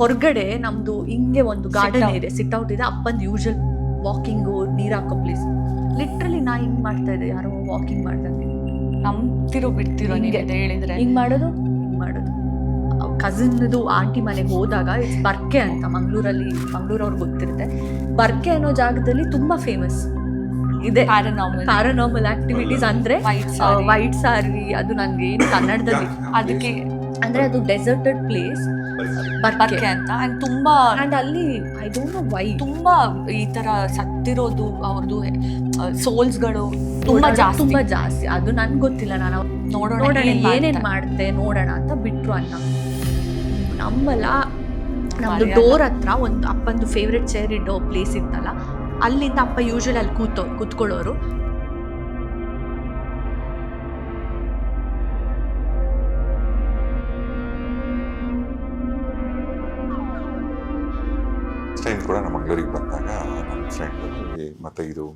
ಹೊರಗಡೆ ನಮ್ದು ಹಿಂಗೆ ಒಂದು ಗಾರ್ಡನ್ ಇದೆ ಸಿಟ್ ಔಟ್ ಇದೆ ಅಪ್ಪಂದು ಯೂಶಲ್ ವಾಕಿಂಗು ನೀರ್ ಹಾಕೋ ಪ್ಲೇಸ್ ಲಿಟ್ರಲಿ ನಾ ಹಿಂಗ್ ಮಾಡ್ತಾ ಇದ್ದೆ ಯಾರೋ ವಾಕಿಂಗ್ ಮಾಡ್ದಂಗೆ ನಂಬ್ತಿರೋ ಬಿಡ್ತಿರೋ ನಿಮಗೆ ಹಿಂಗೆ. ಹೇಳಿದ್ರೆ. ಹಿಂಗ್ ಮಾಡೋದು? ಹಿಂಗ್ ಮಾಡೋದು. ಕಸಿನ್ದು ಆಂಟಿ ಮನೆಗೆ ಹೋದಾಗ ಇಟ್ಸ್ ಬರ್ಕೆ ಅಂತ ಮಂಗ್ಳೂರಲ್ಲಿ ಮಂಗಳೂರು ಅವ್ರಿಗೆ ಗೊತ್ತಿರುತ್ತೆ. ಬರ್ಕೆ ಅನ್ನೋ ಜಾಗದಲ್ಲಿ ತುಂಬಾ ಫೇಮಸ್ ಇದೆ. ಪ್ಯಾರನಾರ್ಮಲ್ ಪ್ಯಾರಾನಾರ್ಮಲ್ ಆಕ್ಟಿವಿಟೀಸ್ ಅಂದ್ರೆ ವೈಟ್ ಸಾರಿ ವೈಟ್ ಸಾರಿ ಅದು ನನ್ಗೆ ಏನು ಕನ್ನಡದಲ್ಲಿ ಅದಕ್ಕೆ ಅಂದ್ರೆ ಅದು ಡೆಸರ್ಟೆಡ್ ಪ್ಲೇಸ್ ಬರ್ಕೆ ಅಂತ ಅಂಡ್ ತುಂಬಾ ಆ್ಯಂಡ್ ಅಲ್ಲಿ ಐ ಡೋಂಟ್ ನೋ ವೈ ತುಂಬಾ ಈ ತರ ಸತ್ತಿರೋದು ಅವ್ರದ್ದು ಸೋಲ್ಸ್ಗಳು ತುಂಬಾ ಜಾಸ್ತಿ ತುಂಬಾ ಜಾಸ್ತಿ. ಅದು ನನ್ಗೆ ಗೊತ್ತಿಲ್ಲ. ನಾನು ನೋಡೋಣ ನೋಡೋಣ ಏನ್ ಏನೇನ್. ಮಾಡುತ್ತೆ ನೋಡೋಣ ಅಂತ ಬಿಟ್ರು ಅನ್ನ. ನಮ್ಮಲ್ಲ ನಮ್ಮದು ಡೋರ್ ಹತ್ರ ಒಂದು ಅಪ್ಪಂದು ಫೇವ್ರೆಟ್ ಚೇರ್ ಇಡೋ ಪ್ಲೇಸ್ ಇತ್ತಲ್ಲ ಅಲ್ಲಿಂದ ಅಪ್ಪ ಯೂಶ್ವಲಿ ಅಲ್ಲಿ ಕೂತೋ ಕೂತ್ಕೊಳ್ಳೋರು. ಮತ್ತೆ ಇದು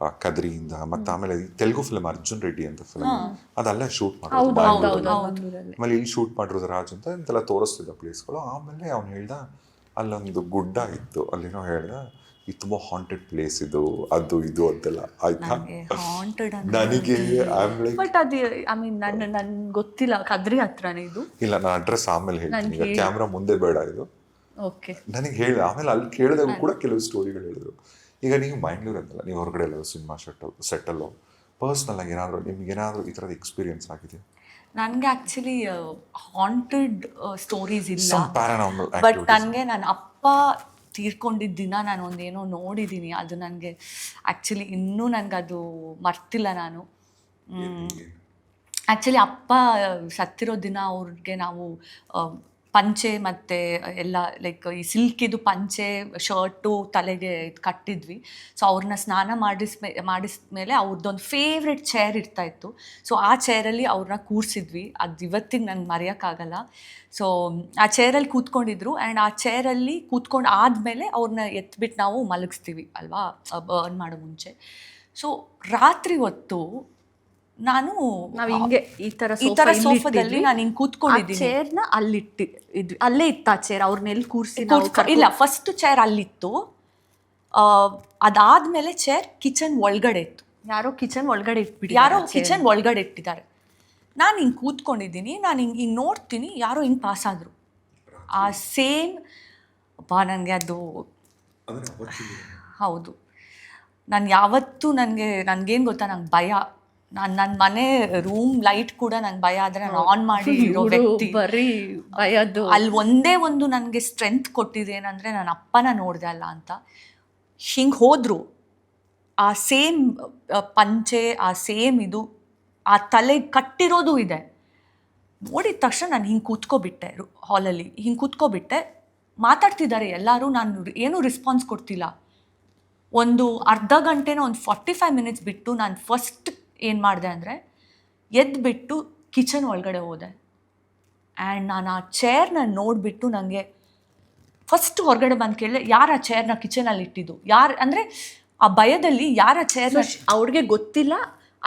ಆ, ಕದ್ರಿಯಿಂದ ಮತ್ತೆ ಆಮೇಲೆ ಈ ತೆಲುಗು ಫಿಲ್ಮ್ ಅರ್ಜುನ್ ರೆಡ್ಡಿ ಅಂತ ಫಿಲ್ಮ್ ಅದೆಲ್ಲ ಶೂಟ್ ಮಾಡೋದು ಹೌದು ಹೌದು. ಮಂಗ್ಳೂರಲ್ಲಿ. ಆಮೇಲೆ ಇಲ್ಲಿ ಶೂಟ್ ಮಾಡಿರೋದು ರಾಜ್ ಅಂತ ಇಂತೆಲ್ಲ ತೋರಿಸ್ತಿದ್ದ ಪ್ಲೇಸ್ಗಳು ಆಮೇಲೆ ಅವ್ನು ಹೇಳ್ದ ಅಲ್ಲೊಂದು ಗುಡ್ಡ ಇತ್ತು ಅಲ್ಲೇನೋ ಹೇಳ್ದ ಇದು ತುಂಬಾ ಹಾಂಟೆಡ್ ಪ್ಲೇಸ್ ಇದು ಅದು ಇದು ಅಂತೆಲ್ಲ. ಆಯ್ತಾ? ನನಗೆ ಹಾಂಟೆಡ್ ಆಮ್ ಲೈಕ್ ಬಟ್ ಅದು ಐ ಮೀನ್ ನನ್ನ ನನ್ ಗೊತ್ತಿಲ್ಲ ಕದ್ರಿ ಹತ್ರನೇ ಇದು. ಇಲ್ಲ ನಾನು ಅಡ್ರೆಸ್ ಆಮೇಲೆ ಹೇಳ್ತೀನಿ. ಕ್ಯಾಮ್ರಾ ಮುಂದೆ ಬೇಡ ಇದು. ಓಕೆ ನನಗೆ ಹೇಳಿ ಆಮೇಲೆ ಅಲ್ಲಿ ಕೇಳಿದಾಗ ಕೂಡ ಕೆಲವು ಸ್ಟೋರಿಗಳು ಹೇಳಿದ್ರು. ಈಗ ನೀವು ಮ್ಯಾಂಗ್ಳೂರ್ ಅಂತಲ್ಲ ನೀವು ಹೊರಗಡೆ ಎಲ್ಲ ಸಿನಿಮಾ ಸೆಟ್ ಸೆಟ್ಟಲ್ಲೋ ಪರ್ಸ್ನಲ್ ಆಗಿ ಏನಾದರೂ ನಿಮ್ಗೆ ಏನಾದರೂ ಈ ಥರದ ಎಕ್ಸ್ಪೀರಿಯನ್ಸ್ ಆಗಿದೆ ನನಗೆ ಆ್ಯಕ್ಚುಲಿ ಹಾಂಟೆಡ್ ಸ್ಟೋರೀಸ್ ಇಲ್ಲ. ಬಟ್ ನನಗೆ ನನ್ನ ಅಪ್ಪ ತೀರ್ಕೊಂಡಿದ್ದ ದಿನ ನಾನು ಒಂದೇನೋ ನೋಡಿದ್ದೀನಿ ಅದು ನನಗೆ ಆ್ಯಕ್ಚುಲಿ ಇನ್ನೂ ನನಗೆ ಅದು ಮರ್ತಿಲ್ಲ ನಾನು. ಆ್ಯಕ್ಚುಲಿ ಅಪ್ಪ ಸತ್ತಿರೋ ದಿನ ಅವ್ರಿಗೆ ನಾವು ಪಂಚೆ ಮತ್ತು ಎಲ್ಲ ಲೈಕ್ ಈ ಸಿಲ್ಕಿದು ಪಂಚೆ, ಶರ್ಟು ತಲೆಗೆ ಕಟ್ಟಿದ್ವಿ. ಸೊ ಅವ್ರನ್ನ ಸ್ನಾನ ಮಾಡಿಸಮೇ ಮಾಡಿಸಿದ ಮೇಲೆ ಅವ್ರದ್ದೊಂದು ಫೇವ್ರೆಟ್ ಚೇರ್ ಇರ್ತಾ ಇತ್ತು. ಸೊ ಆ ಚೇರಲ್ಲಿ ಅವ್ರನ್ನ ಕೂರಿಸಿದ್ವಿ. ಅದು ಇವತ್ತಿಗೆ ನಂಗೆ ಮರೆಯೋಕ್ಕಾಗಲ್ಲ. ಸೊ ಆ ಚೇರಲ್ಲಿ ಕೂತ್ಕೊಂಡಿದ್ರು. ಆ್ಯಂಡ್ ಆ ಚೇರಲ್ಲಿ ಕೂತ್ಕೊಂಡು ಆದಮೇಲೆ ಅವ್ರನ್ನ ಎತ್ಬಿಟ್ಟು ನಾವು ಮಲಗಿಸ್ತೀವಿ, ಅಲ್ವಾ? ಬರ್ನ್ ಮಾಡೋ ಮುಂಚೆ. ಸೊ ರಾತ್ರಿ ಹೊತ್ತು ನಾನು ನಾವು ಹಿಂಗೆ ಈ ತರ ಈ ತರ ಸೋಫಾದಲ್ಲಿ ನಾನು ಹಿಂಗೆ ಕೂತ್ಕೊಂಡಿದ್ದೀನಿ. ಚೇರ್ನ ಅಲ್ಲಿ ಅಲ್ಲಿಟ್ಟಿ ಇದ್ವಿ ಅಲ್ಲೇ ಇತ್ತು ಆ ಚೇರ್ ಅವ್ರನ್ನ ಎಲ್ಲಿ ಕೂರಿಸಿ ಇಲ್ಲ ಫಸ್ಟ್ ಚೇರ್ ಅಲ್ಲಿತ್ತು. ಆ, ಅದಾದ್ಮೇಲೆ ಚೇರ್ ಕಿಚನ್ ಒಳಗಡೆ ಇತ್ತು. ಯಾರೋ ಕಿಚನ್ ಒಳಗಡೆ ಇಟ್ಬಿಟ್ಟು ಯಾರೋ ಕಿಚನ್ ಒಳಗಡೆ ಇಟ್ಟಿದ್ದಾರೆ. ನಾನು ಹಿಂಗೆ ಕೂತ್ಕೊಂಡಿದ್ದೀನಿ ನಾನು ಹಿಂಗೆ ಹಿಂಗೆ ನೋಡ್ತೀನಿ ಯಾರೋ ಹಿಂಗೆ ಪಾಸ್ ಆದರು. ಆ ಸೇಮ್ ಅಪ್ಪ ನನಗೆ ಅದು ಹೌದು. ನಾನು ಯಾವತ್ತೂ ನನಗೆ ನನಗೇನು ಗೊತ್ತಾ ನಂಗೆ ಭಯ. ನಾನು ನನ್ನ ಮನೆ ರೂಮ್ ಲೈಟ್ ಕೂಡ ನಂಗೆ ಭಯ ಆದರೆ ನಾನು ಆನ್ ಮಾಡಿ ಇರೋ ವ್ಯಕ್ತಿ. ಬರೀ ಭಯದ್ದು. ಅಲ್ಲಿ ಒಂದೇ ಒಂದು ನನಗೆ ಸ್ಟ್ರೆಂತ್ ಕೊಟ್ಟಿದೆ ಏನಂದರೆ ನನ್ನ ಅಪ್ಪನ ನೋಡಿದೆ ಅಲ್ಲ ಅಂತ. ಹಿಂಗೆ ಹೋದರು. ಆ ಸೇಮ್ ಪಂಚೆ ಆ ಸೇಮ್ ಇದು ಆ ತಲೆ ಕಟ್ಟಿರೋದು ಇದೆ. ನೋಡಿದ ತಕ್ಷಣ ನಾನು ಹಿಂಗೆ ಕೂತ್ಕೊಬಿಟ್ಟೆ ಹಾಲಲ್ಲಿ ಹಿಂಗೆ ಕೂತ್ಕೊಬಿಟ್ಟೆ. ಮಾತಾಡ್ತಿದ್ದಾರೆ ಎಲ್ಲರೂ. ನಾನು ಏನೂ ರೆಸ್ಪಾನ್ಸ್ ಕೊಡ್ತಿಲ್ಲ. ಒಂದು ಅರ್ಧ ಗಂಟೆನ ಒಂದು ಫಾರ್ಟಿ ಫೈವ್ ಮಿನಿಟ್ಸ್ ಬಿಟ್ಟು ನಾನು ಫಸ್ಟ್ ಏನು ಮಾಡಿದೆ ಅಂದರೆ ಎದ್ದುಬಿಟ್ಟು ಕಿಚನ್ ಒಳಗಡೆ ಹೋದೆ. ಆ್ಯಂಡ್ ನಾನು ಆ ಚೇರ್ನ ನೋಡಿಬಿಟ್ಟು ನನಗೆ ಫಸ್ಟ್ ಹೊರಗಡೆ ಬಂದು ಕೇಳಿದೆ ಯಾರ ಆ ಚೇರ್ನ ಕಿಚನಲ್ಲಿ ಇಟ್ಟಿದ್ದು? ಯಾರು ಅಂದರೆ ಆ ಭಯದಲ್ಲಿ ಯಾರ ಚೇರ್ ಅವ್ರಿಗೆ ಗೊತ್ತಿಲ್ಲ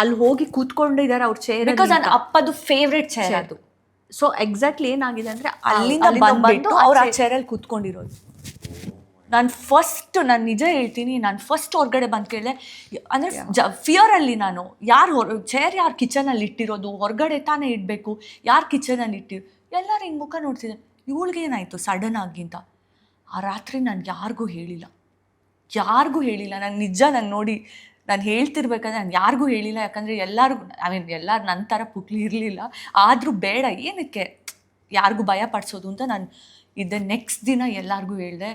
ಅಲ್ಲಿ ಹೋಗಿ ಕೂತ್ಕೊಂಡಿದ್ದಾರೆ ಅವ್ರ ಚೇರ್ ಬಿಕಾಸ್ ನನ್ನ ಅಪ್ಪದು ಫೇವ್ರೆಟ್ ಚೇರ್ ಅದು. ಸೊ ಎಕ್ಸಾಕ್ಟ್ಲಿ ಏನಾಗಿದೆ ಅಂದ್ರೆ ಅಲ್ಲಿಂದ ಬಂದು ಅವ್ರು ಆ ಚೇರಲ್ಲಿ ಕೂತ್ಕೊಂಡಿರೋದು. ನಾನು ಫಸ್ಟ್ ನಾನು ನಿಜ ಹೇಳ್ತೀನಿ ನಾನು ಫಸ್ಟ್ ಹೊರಗಡೆ ಬಂದು ಕೇಳಿದೆ ಅಂದರೆ ಜ ಫಿಯರಲ್ಲಿ ನಾನು ಯಾರು ಹೊರ ಚೇರ್ ಯಾರು ಕಿಚನಲ್ಲಿ ಇಟ್ಟಿರೋದು ಹೊರಗಡೆ ತಾನೇ ಇಡಬೇಕು ಯಾರು ಕಿಚನಲ್ಲಿ ಇಟ್ಟಿರು ಎಲ್ಲರೂ ಹಿಂಗೆ ಮುಖ ನೋಡ್ತಿದ್ದೆ ಇವಳಿಗೆ ಏನಾಯಿತು ಸಡನ್ ಆಗಿಂತ ಆ ರಾತ್ರಿ ನಾನು ಯಾರಿಗೂ ಹೇಳಿಲ್ಲ. ಯಾರಿಗೂ ಹೇಳಿಲ್ಲ. ನಾನು ನಿಜ ನಾನು ನೋಡಿ ನಾನು ಹೇಳ್ತಿರ್ಬೇಕಂದ್ರೆ ನಾನು ಯಾರಿಗೂ ಹೇಳಿಲ್ಲ. ಯಾಕಂದರೆ ಎಲ್ಲರಿಗೂ ಐ ಮೀನ್ ಎಲ್ಲರೂ ನನ್ನ ಥರ ಪುಕ್ಲಿ ಇರಲಿಲ್ಲ. ಆದರೂ ಬೇಡ ಏನಕ್ಕೆ? ಯಾರಿಗೂ ಭಯ ಪಡಿಸೋದು ಅಂತ ನಾನು ಇದ್ದ. ನೆಕ್ಸ್ಟ್ ದಿನ ಎಲ್ಲರಿಗೂ ಹೇಳಿದೆ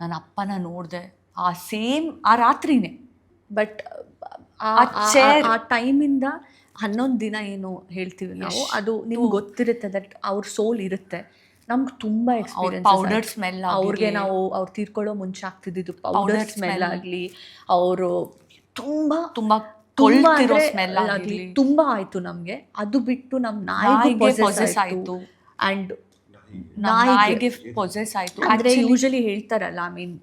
ನನ್ನ ಅಪ್ಪನ ನೋಡಿದೆ. ಆ ಸೇಮ್ ಆ ರಾತ್ರಿನೇ. ಬಟ್ ಆ ಟೈಮಿಂದ ಹನ್ನೊಂದು ದಿನ ಏನು ಹೇಳ್ತೀವಿ ನಾವು ಅದು ನಿಮ್ಗೆ ಗೊತ್ತಿರುತ್ತೆ ದಟ್ ಅವ್ರ ಸೋಲ್ ಇರುತ್ತೆ. ನಮ್ಗೆ ತುಂಬಾ ಪೌಡರ್ ಸ್ಮೆಲ್ ಅವ್ರಿಗೆ ನಾವು ಅವ್ರು ತೀರ್ಕೊಳ್ಳೋ ಮುಂಚೆ ಆಗ್ತಿದ್ದು ಪೌಡರ್ ಸ್ಮೆಲ್. ಆಗಲಿ ಅವರು ತುಂಬಾ ತುಂಬ ಸ್ಮೆಲ್ ಆಗ್ಲಿ, ತುಂಬಾ ಆಯ್ತು ನಮ್ಗೆ. ಅದು ಬಿಟ್ಟು ನಮ್ಮ ನಾಯಿಗೆ ಆಯಿತು. ಆ್ಯಂಡ್ ನಾಯಿಗೆ. ಪೊಸೆಸ್ ಆಯಿತು. ಅಂದ್ರೆ ಯೂಶಲಿ ಹೇಳ್ತಾರಲ್ಲ I mean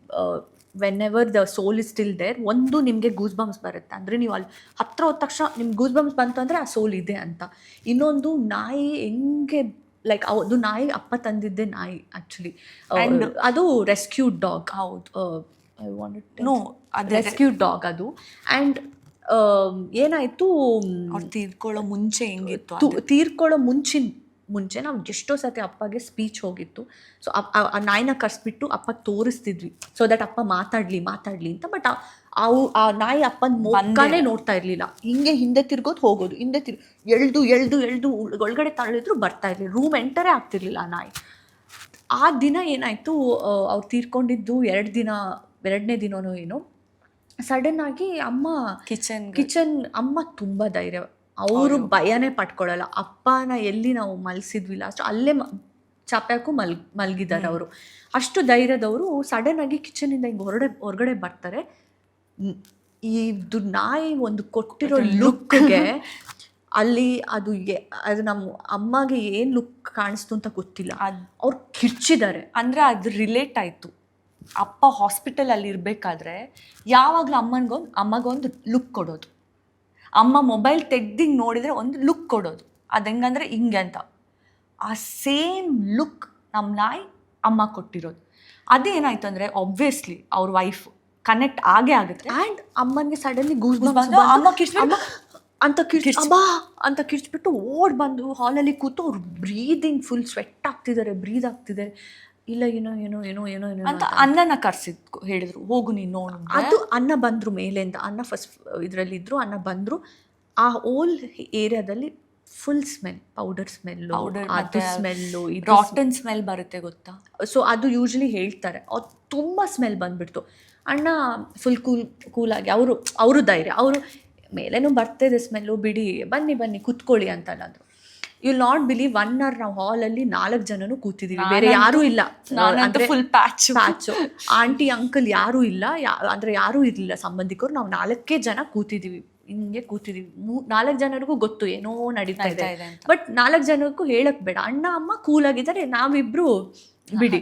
whenever the soul is still there ಒಂದು ನಿಮಗೆ ಗೂಸ್ ಬಂಪ್ಸ್ ಬರುತ್ತೆ. ಅಂದ್ರೆ ನೀವು ಅಲ್ಲಿ ಹತ್ರ ಹೋದ ತಕ್ಷಣ ನಿಮ್ಗೆ ಗೂಸ್ ಬಂಪ್ಸ್ ಬಂತು ಅಂದ್ರೆ ಆ ಸೋಲ್ ಇದೆ ಅಂತ. ಇನ್ನೊಂದು ನಾಯಿ ಹೆಂಗೆ ಲೈಕ್ ಅದು ನಾಯಿ ಅಪ್ಪ ತಂದಿದ್ದೆ ನಾಯಿ ಆ್ಯಕ್ಚುಲಿ And- ಅದು ರೆಸ್ಕ್ಯೂಡ್ ಡಾಗ್ ಹೌದು. ಐ ವಾಂಟ್ ನೋ ಅದು ರೆಸ್ಕ್ಯೂಡ್ ಡಾಗ್ ಅದು. ಆ್ಯಂಡ್ ಏನಾಯಿತು ತೀರ್ಕೊಳ್ಳೋ ಮುಂಚೆ ಹೆಂಗಿತ್ತು ತೀರ್ಕೊಳ್ಳೋ ಮುಂಚಿನ ಮುಂಚೆ ನಾವು ಎಷ್ಟೋ ಸತಿ ಅಪ್ಪಗೆ ಸ್ಪೀಚ್ ಹೋಗಿತ್ತು. ಸೊ ಆ ನಾಯಿನ ಕರ್ಸ್ಬಿಟ್ಟು ಅಪ್ಪ ತೋರಿಸ್ತಿದ್ವಿ. ಸೊ ದಟ್ ಅಪ್ಪ ಮಾತಾಡ್ಲಿ ಮಾತಾಡ್ಲಿ ಅಂತ. ಬಟ್ ಅವು ಆ ನಾಯಿ ಅಪ್ಪನ ಮುಖಾನೇ ನೋಡ್ತಾ ಇರ್ಲಿಲ್ಲ. ಹಿಂಗೆ ಹಿಂದೆ ತಿರ್ಗೋದು ಹೋಗೋದು. ಹಿಂದೆ ತಿರ್ ಎಳ್ದು ಎಳ್ದು ಎಳ್ದು ಒಳಗಡೆ ತಳ್ಳಿದ್ರು ಬರ್ತಾ ಇರ್ಲಿಲ್ಲ. ರೂಮ್ ಎಂಟರೇ ಆಗ್ತಿರ್ಲಿಲ್ಲ ಆ ನಾಯಿ. ಆ ದಿನ ಏನಾಯಿತು ಅವ್ರು ತೀರ್ಕೊಂಡಿದ್ದು ಎರಡು ದಿನ ಎರಡನೇ ದಿನವೂ ಏನೋ ಸಡನ್ ಆಗಿ ಅಮ್ಮ ಕಿಚನ್ ಕಿಚನ್ ಅಮ್ಮ ತುಂಬ ಧೈರ್ಯ ಅವರು ಭಯನೇ ಪಟ್ಕೊಳ್ಳಲ್ಲ ಅಪ್ಪನ ಎಲ್ಲಿ ನಾವು ಮಲಸಿದ್ವಿ ಲಾಸ್ಟ್ ಅಲ್ಲೇ ಮ ಚಾಪ್ಯಾಕು ಮಲ್ ಮಲಗಿದ್ದಾರೆ ಅವರು. ಅಷ್ಟು ಧೈರ್ಯದವರು ಸಡನ್ ಆಗಿ ಕಿಚನಿಂದ ಹಿಂಗೆ ಹೊರಗಡೆ ಹೊರಗಡೆ ಬರ್ತಾರೆ. ಈ ಇದು ನಾಯಿ ಒಂದು ಕೊಟ್ಟಿರೋ ಲುಕ್ಗೆ ಅಲ್ಲಿ ಅದು ಅದು ನಮ್ಮ ಅಮ್ಮಗೆ ಏನು ಲುಕ್ ಕಾಣಿಸ್ತು ಅಂತ ಗೊತ್ತಿಲ್ಲ. ಅದ್ ಅವ್ರು ಕಿರ್ಚಿದ್ದಾರೆ. ಅಂದರೆ ಅದು ರಿಲೇಟ್ ಆಯಿತು. ಅಪ್ಪ ಹಾಸ್ಪಿಟಲಲ್ಲಿ ಇರಬೇಕಾದ್ರೆ ಯಾವಾಗ್ಲೂ ಅಮ್ಮನಿಗೊಂದು ಅಮ್ಮಗೊಂದು ಲುಕ್ ಕೊಡೋದು. ಅಮ್ಮ ಮೊಬೈಲ್ ತೆಗ್ದಿಂಗ್ ನೋಡಿದರೆ ಒಂದು ಲುಕ್ ಕೊಡೋದು. ಅದು ಹೆಂಗಂದ್ರೆ ಹಿಂಗೆ ಅಂತ. ಆ ಸೇಮ್ ಲುಕ್ ನಮ್ಮ ನಾಯಿ ಅಮ್ಮ ಕೊಟ್ಟಿರೋದು. ಅದೇನಾಯ್ತು ಅಂದರೆ ಆಬ್ವಿಯಸ್ಲಿ ಅವ್ರ ವೈಫ್ ಕನೆಕ್ಟ್ ಆಗೇ ಆಗುತ್ತೆ. ಆ್ಯಂಡ್ ಅಮ್ಮನಿಗೆ ಸಡನ್ಲಿ ಗೂಸ್ ಅಮ್ಮ ಕಿರ್ಚ್ಬಿಟ್ಟು, ಅಂತ ಕಿರ್ಚ್ ಅಬ್ಬಾ ಅಂತ ಕಿರ್ಚ್ಬಿಟ್ಟು ಓಡ್ ಬಂದು ಹಾಲಲ್ಲಿ ಕೂತು ಅವ್ರು ಬ್ರೀದಿಂಗ್ ಫುಲ್ ಸ್ವೆಟ್ ಆಗ್ತಿದ್ದಾರೆ ಬ್ರೀದ್ ಆಗ್ತಿದ್ದಾರೆ ಇಲ್ಲ ಏನೋ ಏನೋ ಏನೋ ಏನೋ ಏನೋ ಅಂತ ಅನ್ನನ ಕರ್ಸಿದ್ ಹೇಳಿದ್ರು ಹೋಗು ನೀನು ನೋಡು. ಅದು ಅನ್ನ ಬಂದ್ರು ಅಂತ ಅನ್ನ ಫಸ್ಟ್ ಇದರಲ್ಲಿ ಇದ್ರು ಅನ್ನ ಬಂದ್ರು ಆ ಓಲ್ ಏರಿಯಾದಲ್ಲಿ ಫುಲ್ ಸ್ಮೆಲ್ ಪೌಡರ್ ಸ್ಮೆಲ್ ಅದು ಸ್ಮೆಲ್ಲು ಇದು ರಾಟನ್ ಸ್ಮೆಲ್ ಬರುತ್ತೆ ಗೊತ್ತಾ? ಸೊ ಅದು ಯೂಶ್ವಲಿ ಹೇಳ್ತಾರೆ. ಅದು ತುಂಬ ಸ್ಮೆಲ್ ಬಂದ್ಬಿಡ್ತು. ಅಣ್ಣ ಫುಲ್ ಕೂಲ್ ಕೂಲಾಗಿ ಅವರು ಅವರು ಧೈರ್ಯ ಅವರು ಮೇಲೇನೂ ಬರ್ತಿದೆ ಸ್ಮೆಲ್ಲು ಬಿಡಿ ಬನ್ನಿ ಬನ್ನಿ ಕುತ್ಕೊಳ್ಳಿ ಅಂತ ಅಂದರು you not believe one hour ನಾವು ಅಲ್ಲಿ ನಾಲ್ಕು ಜನನು ಕೂತಿದೀವಿ. ಬೇರೆ ಯಾರು ಇಲ್ಲ. Full patch patch aunty uncle ಯಾರು ಇಲ್ಲ. ಅಂದ್ರೆ ಯಾರು ಇರಲಿಲ್ಲ. ಸಂಬಂಧಿಕರು ನಾವು ನಾಲ್ಕೇ ಜನ ಕೂತಿದೀವಿ. ಹಿಂಗೆ ಕೂತಿದೀವಿ. ಮೂ ನಾಲ್ಕು ಜನರಿಗೂ ಗೊತ್ತು ಏನೋ ನಡೀತಾ ಇದೆ. ಬಟ್ ನಾಲ್ಕು ಜನಕ್ಕೂ ಹೇಳಕ್ ಬೇಡ. ಅಣ್ಣ ಅಮ್ಮ ಕೂಲ್ ಆಗಿದ್ದಾರೆ ನಾವಿಬ್ರು ಬಿಡಿ.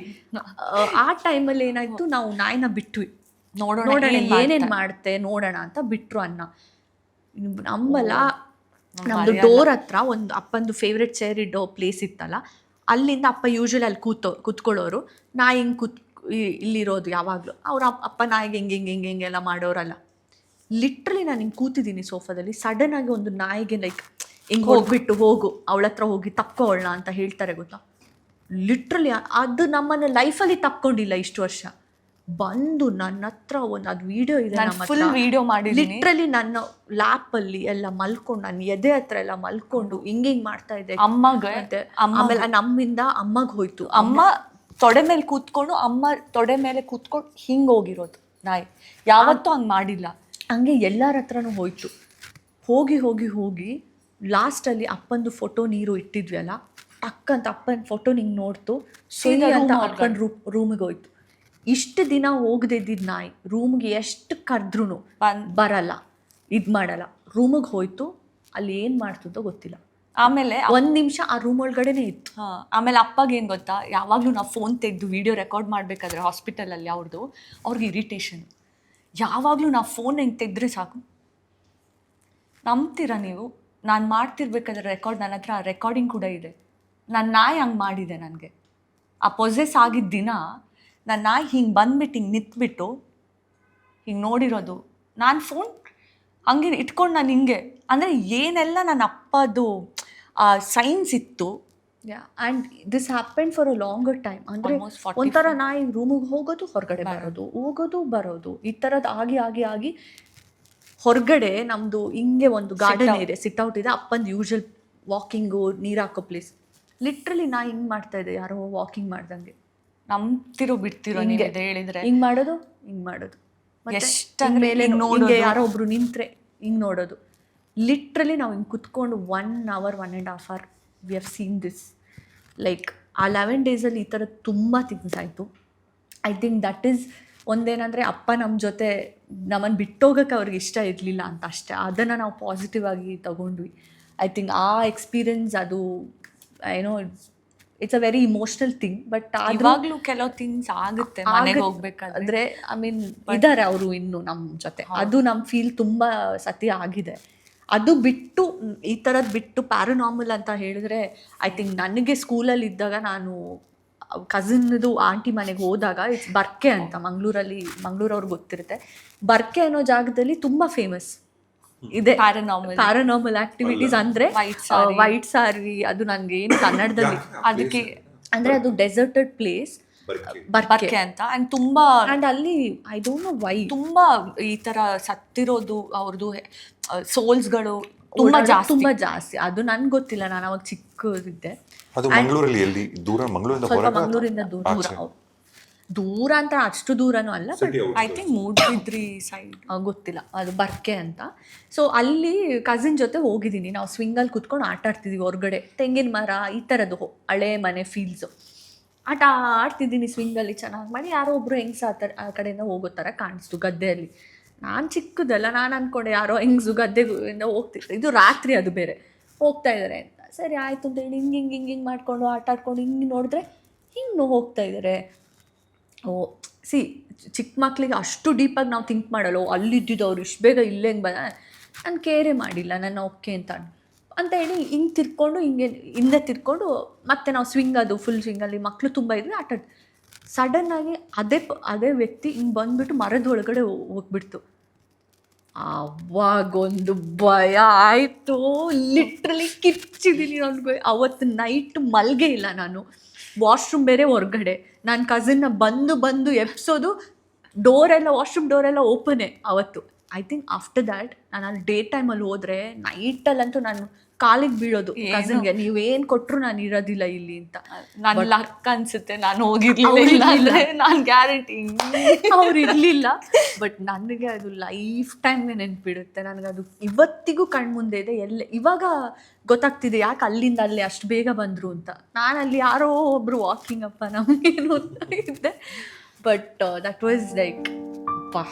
ಆ, ಟೈಮಲ್ಲಿ ಏನಾಯ್ತು? ನಾವು ನಾಯಿನ ಬಿಟ್ವಿ. ನೋಡೋಣ ಏನೇನ್. ಮಾಡುತ್ತೆ ನೋಡೋಣ ಅಂತ ಬಿಟ್ರು ಅನ್ನ ಇನ್ನು ನಮ್ದು ಡೋರ್ ಹತ್ರ ಒಂದು ಅಪ್ಪಂದು ಫೇವ್ರೆಟ್ ಚೇರ್ ಇಡೋ ಪ್ಲೇಸ್ ಇತ್ತಲ್ಲ ಅಲ್ಲಿಂದ ಅಪ್ಪ ಯೂಶಲಿ ಅಲ್ಲಿ ಕೂತೋ ಕೂತ್ಕೊಳ್ಳೋರು. ನಾ ಹಿಂಗೆ ಕೂತ್ ಇಲ್ಲಿರೋದು ಯಾವಾಗಲೂ. ಅವ್ರ ಅಪ್ಪ ನಾಯಿಗೆ ಹಿಂಗೆ ಹಿಂಗೆ ಹಿಂಗೆ ಹಿಂಗೆಲ್ಲ ಮಾಡೋರಲ್ಲ. ಲಿಟ್ರಲಿ ನಾನು ಹಿಂಗೆ ಕೂತಿದ್ದೀನಿ ಸೋಫಾದಲ್ಲಿ. ಸಡನ್ ಆಗಿ ಒಂದು ನಾಯಿಗೆ ಲೈಕ್ ಹಿಂಗೆ ಹೋಗ್ಬಿಟ್ಟು ಹೋಗು ಅವಳ ಹತ್ರ ಹೋಗಿ ತಪ್ಕೊಳ್ಳೋಣ ಅಂತ ಹೇಳ್ತಾರೆ ಗೊತ್ತಾ? ಲಿಟ್ರಲಿ ಅದು ನಮ್ಮನ್ನ ಲೈಫಲ್ಲಿ ತಪ್ಕೊಂಡಿಲ್ಲ ಇಷ್ಟು ವರ್ಷ. ಬಂದು ನನ್ನ ಹತ್ರ ಒಂದು ಅದು ವಿಡಿಯೋ ಇದೆ ನಾನು ಫುಲ್ ವಿಡಿಯೋ ಮಾಡಿ ಲಿಟ್ರಲಿ ನನ್ನ ಲ್ಯಾಪ್ ಅಲ್ಲಿ ಎಲ್ಲ ಮಲ್ಕೊಂಡು ನನ್ನ ಎದೆ ಹತ್ರ ಎಲ್ಲ ಮಲ್ಕೊಂಡು ಹಿಂಗ್ ಹಿಂಗ್ ಮಾಡ್ತಾ ಇದ್ದೆ. ಅಮ್ಮಗೆ ಅಮ್ಮ ಆಮೇಲೆ ನಮ್ಮಿಂದ ಅಮ್ಮಗ್ ಹೋಯ್ತು. ಅಮ್ಮ ತೊಡೆ ಮೇಲೆ ಕೂತ್ಕೊಂಡು ಅಮ್ಮ ತೊಡೆ ಮೇಲೆ ಕೂತ್ಕೊಂಡು ಹಿಂಗ್ ಹೋಗಿರೋದು ನಾಯಿ. ಯಾವತ್ತೂ ಹಂಗ್ ಮಾಡಿಲ್ಲ. ಹಂಗೆ ಎಲ್ಲರ ಹತ್ರನೂ ಹೋಯ್ತು. ಹೋಗಿ ಹೋಗಿ ಹೋಗಿ ಲಾಸ್ಟಲ್ಲಿ ಅಪ್ಪಂದು ಫೋಟೋ ನೀರು ಇಟ್ಟಿದ್ವಿ ಅಲ್ಲ? ಟಕ್ ಅಂತ ಅಪ್ಪನ ಫೋಟೋ ನಿಂಗೆ ನೋಡ್ತು. ಸೀದಾ ಅಂತ ಅಪ್ಪನ ರೂಮ್ ರೂಮಿಗೆ ಹೋಯ್ತು. ಇಷ್ಟು ದಿನ ಹೋಗದಿದ್ದಿದ್ದು ನಾಯಿ ರೂಮ್ಗೆ ಎಷ್ಟು ಕರೆದ್ರೂ ಬರಲ್ಲ ಇದು ಮಾಡಲ್ಲ. ರೂಮಿಗೆ ಹೋಯ್ತು ಅಲ್ಲಿ ಏನು ಮಾಡ್ತದೋ ಗೊತ್ತಿಲ್ಲ. ಆಮೇಲೆ ಒಂದ್ ನಿಮಿಷ ಆ ರೂಮ್ ಒಳಗಡೆನೆ ಇತ್ತು. ಹಾ, ಆಮೇಲೆ ಅಪ್ಪಗೆ ಏನು ಗೊತ್ತಾ? ಯಾವಾಗಲೂ ನಾವು ಫೋನ್ ತೆಗೆದು ವಿಡಿಯೋ ರೆಕಾರ್ಡ್ ಮಾಡಬೇಕಾದ್ರೆ ಹಾಸ್ಪಿಟಲಲ್ಲಿ ಅವ್ರದ್ದು ಅವ್ರಿಗೆ ಇರಿಟೇಷನ್ ಯಾವಾಗಲೂ ನಾವು ಫೋನ್ ಹೆಂಗೆ ತೆಗೆದ್ರೆ ಸಾಕು? ನಂಬ್ತೀರಾ ನೀವು? ನಾನು ಮಾಡ್ತಿರ್ಬೇಕಾದ್ರೆ ರೆಕಾರ್ಡ್ ನನ್ನ ಹತ್ರ ರೆಕಾರ್ಡಿಂಗ್ ಕೂಡ ಇದೆ. ನನ್ನ ನಾಯಿ ಹಂಗೆ ಮಾಡಿದೆ ನನಗೆ. ಆ ಪೊಸೆಸ್ ಆಗಿದ್ದ ದಿನ ನನ್ನ ನಾಯಿ ಹಿಂಗೆ ಬಂದ್ಬಿಟ್ಟು ಹಿಂಗೆ ನಿಂತ್ಬಿಟ್ಟು ಹಿಂಗೆ ನೋಡಿರೋದು. ನಾನು ಫೋನ್ ಹಂಗೆ ಇಟ್ಕೊಂಡು ನಾನು ಹಿಂಗೆ. ಅಂದರೆ ಏನೆಲ್ಲ ನನ್ನ ಅಪ್ಪದು ಸೈನ್ಸ್ ಇತ್ತು. And this happen for a longer time ಅಂದ್ರೆ Almost 40 ಒಂಥರ ನಾಯಿ ರೂಮಿಗೆ ಹೋಗೋದು ಹೊರಗಡೆ ಬರೋದು ಹೋಗೋದು ಬರೋದು. ಈ ಥರದ್ದು ಆಗಿ ಆಗಿ ಆಗಿ ಹೊರಗಡೆ ನಮ್ದು ಹಿಂಗೆ ಒಂದು ಗಾರ್ಡನ್ ಇದೆ ಸಿಟ್ ಔಟ್ ಇದೆ ಅಪ್ಪಂದು ಯೂಶಲ್ ವಾಕಿಂಗು ನೀರು ಹಾಕೋ ಪ್ಲೇಸ್ ಲಿಟ್ರಲಿ ನಾ ಹಿಂಗೆ ಮಾಡ್ತಾ ಇದ್ದೆ ಯಾರೋ ವಾಕಿಂಗ್ ಮಾಡ್ದಂಗೆ. ನಂಬ್ತಿರೋ ಬಿಡ್ತಿರೋ ನಿಮಗೆ ಹಿಂಗೆ. ಹೇಳಿದ್ರೆ. ಹಿಂಗ್ ಮಾಡೋದು? ಹಿಂಗ್ ಮಾಡೋದು. ಮತ್ತೆ ಎಷ್ಟಂದ್ರೆ ಹಿಂಗ್ ಮೇಲೆ ನೋಡೋದು. ಯಾರೋ ಒಬ್ರು ನಿಂತ್ರೆ ಹಿಂಗ್ ನೋಡೋದು. ಲಿಟ್ರಲಿ ನಾವು ಹಿಂಗೆ ಕುತ್ಕೊಂಡು one hour one and half hour we have seen this like ಆ ಲೆವೆನ್ ಡೇಸಲ್ಲಿ ಈ ಥರ ತುಂಬ ಥಿಂಗ್ಸ್ ಆಯಿತು. ಐ ಥಿಂಕ್ ದಟ್ ಈಸ್ ಒಂದೇನಂದರೆ ಅಪ್ಪ ನಮ್ಮ ಜೊತೆ ನಮ್ಮನ್ನು ಬಿಟ್ಟೋಗಕ್ಕೆ ಅವ್ರಿಗೆ ಇಷ್ಟ ಇರಲಿಲ್ಲ ಅಂತ ಅಷ್ಟೇ. ಅದನ್ನು ನಾವು ಪಾಸಿಟಿವ್ ಆಗಿ ತಗೊಂಡ್ವಿ. ಐ ಥಿಂಕ್ ಆ ಎಕ್ಸ್ಪೀರಿಯನ್ಸ್ ಅದು ಏನೋ it's a very emotional thing but ಇವಾಗಲೂ ಕೆಲವು ಥಿಂಗ್ಸ್ ಆಗುತ್ತೆ ಮನೆಗೆ ಹೋಗ್ಬೇಕಾದ್ರೆ. ಅಂದ್ರೆ ಐ ಮೀನ್ ಇದಾರೆ ಅವರು ಇನ್ನು ನಮ್ಮ ಜೊತೆ. ಅದು ನಮ್ ಫೀಲ್ ತುಂಬಾ ಸತಿ ಆಗಿದೆ. ಅದು ಬಿಟ್ಟು ಈ ತರದ್ ಬಿಟ್ಟು ಪ್ಯಾರನಾರ್ಮಲ್ ಅಂತ ಹೇಳಿದ್ರೆ ಐ ಥಿಂಕ್ ನನಗೆ ಸ್ಕೂಲಲ್ಲಿ ಇದ್ದಾಗ ನಾನು ಕಸಿನ್ದು ಆಂಟಿ ಮನೆಗೆ ಹೋದಾಗ ಇಟ್ಸ್ ಬರ್ಕೆ ಅಂತ ಮಂಗಳೂರಲ್ಲಿ ಮಂಗಳೂರವ್ರಿಗೆ ಗೊತ್ತಿರುತ್ತೆ. ಬರ್ಕೆ ಅನ್ನೋ ಜಾಗದಲ್ಲಿ ತುಂಬ ಫೇಮಸ್ ಇದೆ. ಪ್ಯಾರಾನಾರ್ಮಲ್ ಪ್ಯಾರನಾರ್ಮಲ್ ಆಕ್ಟಿವಿಟೀಸ್ ಅಂದ್ರೆ. ವೈಟ್ ಸಾರಿ ಅದು ನನಗೆ ಏನು ಕನ್ನಡದಲ್ಲಿ ಅದಕ್ಕೆ ಅಂದ್ರೆ ಅದು ಡೆಸರ್ಟೆಡ್ ಪ್ಲೇಸ್ ಬರ್ಕೆ. ಅಂತ. ಅಂಡ್ ತುಂಬಾ ಅಂಡ್ ಅಲ್ಲಿ ಐ ಡೋಂಟ್ ನೋ ವೈ ತುಂಬಾ ಈ ತರ ಸತ್ತಿರೋದು ಅವ್ರದ್ದು ಸೋಲ್ಸ್ಗಳು ತುಂಬಾ ಜಾಸ್ತಿ. ತುಂಬಾ ಜಾಸ್ತಿ. ಅದು ನನ್ಗೆ ಗೊತ್ತಿಲ್ಲ. ನಾನು ಅವಾಗ ಚಿಕ್ಕದಿದ್ದೆ. ಅದು ಮಂಗಳೂರಲ್ಲಿ ಎಲ್ಲಿ? ದೂರ ಮಂಗಳೂರಿಂದ ಮಂಗಳೂರಿಂದ ದೂರ? ದೂರ ಅಂತ ಅಷ್ಟು ದೂರನೂ ಅಲ್ಲ but I think Moodbidri side ಗೊತ್ತಿಲ್ಲ. ಅದು ಬರ್ಕೆ ಅಂತ. ಸೊ ಅಲ್ಲಿ ಕಸಿನ್ ಜೊತೆ ಹೋಗಿದ್ದೀನಿ. ನಾವು ಸ್ವಿಂಗಲ್ಲಿ ಕುತ್ಕೊಂಡು ಆಟ ಆಡ್ತಿದ್ದೀವಿ ಹೊರಗಡೆ. ತೆಂಗಿನ ಮರ ಈ ಥರದ್ದು ಹೊ- ಹಳೆ ಮನೆ ಫೀಲ್ಸು ಆಟ ಆಡ್ತಿದ್ದೀನಿ ಸ್ವಿಂಗಲ್ಲಿ ಚೆನ್ನಾಗಿ. ಮಾಡಿ ಯಾರೋ ಒಬ್ಬರು ಹೆಂಗ್ಸ ಆ ಥರ ಆ ಕಡೆಯಿಂದ ಹೋಗೋ ಥರ ಕಾಣಿಸ್ತು ಗದ್ದೆಯಲ್ಲಿ. ನಾನು ಚಿಕ್ಕದಲ್ಲ ನಾನು ಅಂದ್ಕೊಂಡೆ ಯಾರೋ ಹೆಂಗ್ಸು ಗದ್ದೆಯಿಂದ ಹೋಗ್ತಿತ್ತು ಇದು ರಾತ್ರಿ ಅದು ಬೇರೆ. ಹೋಗ್ತಾ ಇದ್ದಾರೆ ಅಂತ. ಸರಿ ಆಯಿತು ಅಂತ ಹೇಳಿ ಹಿಂಗೆ ಹಿಂಗೆ ಹಿಂಗೆ ಹಿಂಗೆ ಮಾಡಿಕೊಂಡು ಆಟ ಆಡ್ಕೊಂಡು ಹಿಂಗೆ ನೋಡಿದ್ರೆ ಹಿಂಗೆ ಹೋಗ್ತಾ ಇದ್ದಾರೆ ಓ, ಸಿ ಚಿಕ್ಕ ಮಕ್ಕಳಿಗೆ ಅಷ್ಟು ಡೀಪಾಗಿ ನಾವು ಥಿಂಕ್ ಮಾಡಲ್ಲ ಅಲ್ಲಿದ್ದಿದ್ದು ಅವ್ರು ಇಷ್ಟು ಬೇಗ ಇಲ್ಲೇ ಹೆಂಗೆ ಬಂದ, ನಾನು ಕೇರೇ ಮಾಡಿಲ್ಲ, ನಾನು ಓಕೆ ಅಂತ ಅಂತ ಹೇಳಿ ಹಿಂಗೆ ತಿರ್ಕೊಂಡು, ಹಿಂಗೆ ಹಿಂದೆ ತಿರ್ಕೊಂಡು ಮತ್ತೆ ನಾವು ಸ್ವಿಂಗ್ ಅದು ಫುಲ್ ಸ್ವಿಂಗಲ್ಲಿ ಮಕ್ಕಳು ತುಂಬ ಇದ್ದರೆ ಆಟ ಸಡನ್ನಾಗಿ ಅದೇ ಅದೇ ವ್ಯಕ್ತಿ ಹಿಂಗೆ ಬಂದುಬಿಟ್ಟು ಮರದ ಒಳಗಡೆ ಹೋಗ್ಬಿಡ್ತು. ಅವಾಗೊಂದು ಭಯ ಆಯಿತು. ಲಿಟ್ರಲಿ ಕಿಚ್ಚಿದ್ದೀನಿ ನನಗೆ ಅವತ್ತು ನೈಟ್ ಮಲ್ಗೆ ಇಲ್ಲ ನಾನು. ವಾಶ್ರೂಮ್ ಬೇರೆ ಹೊರಗಡೆ. ನನ್ನ ಕಸಿನ್ನ ಬಂದು ಬಂದು ಎಪ್ಸೋದು ಡೋರೆಲ್ಲ ವಾಶ್ರೂಮ್ ಡೋರೆಲ್ಲ ಓಪನೇ ಅವತ್ತು. ಐ ಥಿಂಕ್ ಆಫ್ಟರ್ ದ್ಯಾಟ್ ನಾನು ಅಲ್ಲಿ ಡೇ ಟೈಮಲ್ಲಿ ಹೋದರೆ ನೈಟಲ್ಲಂತೂ ನಾನು ಕಾಲಿಗೆ ಬೀಳೋದು ಕಸಿನ್ಗೆ ನೀವೇನ್ ಕೊಟ್ರು ನಾನು ಇರೋದಿಲ್ಲ ಇಲ್ಲಿ ಅಂತ. ನನ್ನ ಲಕ್ ಅನ್ಸುತ್ತೆ ನಾನು ಹೋಗಿರ್ಲಿಲ್ಲ ನಾನು ಗ್ಯಾರಂಟಿ ಅವ್ರು ಇರಲಿಲ್ಲ. ಬಟ್ ನನಗೆ ಅದು ಲೈಫ್ ಟೈಮ್ ನೆನ್ಪಿಡುತ್ತೆ. ನನಗೆ ಅದು ಇವತ್ತಿಗೂ ಕಣ್ಮುಂದೆ ಇದೆ. ಎಲ್ಲ ಇವಾಗ ಗೊತ್ತಾಗ್ತಿದೆ ಯಾಕೆ ಅಲ್ಲಿಂದ ಅಲ್ಲಿ ಅಷ್ಟು ಬೇಗ ಬಂದ್ರು ಅಂತ. ನಾನು ಅಲ್ಲಿ ಯಾರೋ ಒಬ್ರು ವಾಕಿಂಗ್ ಅಪ್ಪ ನಮಗೇನು ಅಂತ ಇದ್ದೆ ಬಟ್ ದಟ್ ವಾಸ್ ಲೈಕ್ ಪಾ